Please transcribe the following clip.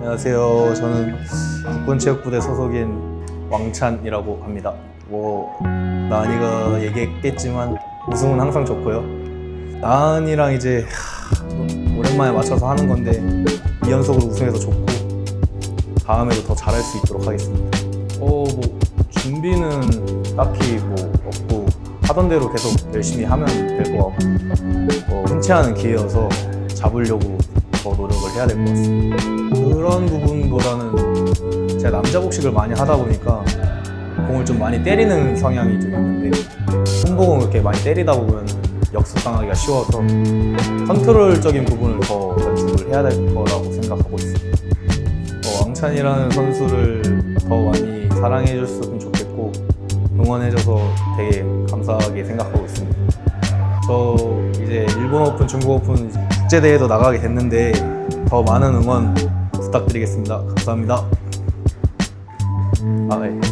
안녕하세요. 저는 국군체육부대 소속인 왕찬이라고 합니다. 뭐 나은이가 얘기했겠지만 우승은 항상 좋고요. 나은이랑 이제 하, 오랜만에 맞춰서 하는 건데 2연속으로 우승해서 좋고 다음에도 더 잘할 수 있도록 하겠습니다. 어, 뭐 준비는 딱히 뭐 없고 하던 대로 계속 열심히 하면 될 것 같고 어, 흔치 않은 기회여서 잡으려고 더 노력을 해야 될 것 같습니다. 그런 부분보다는 제가 남자 복식을 많이 하다 보니까 공을 좀 많이 때리는 성향이 좀 있는데 손목은 그렇게 많이 때리다 보면 역습당하기가 쉬워서 컨트롤적인 부분을 더 연습을 해야 될 거라고 생각하고 있습니다. 어, 왕찬이라는 선수를 더 많이 사랑해 줬으면 좋겠고 응원해줘서 되게 감사하게 생각하고 있습니다. 저 이제 일본 오픈, 중국 오픈 국제 대회도 나가게 됐는데 더 많은 응원 부탁드리겠습니다. 감사합니다. 아, 네.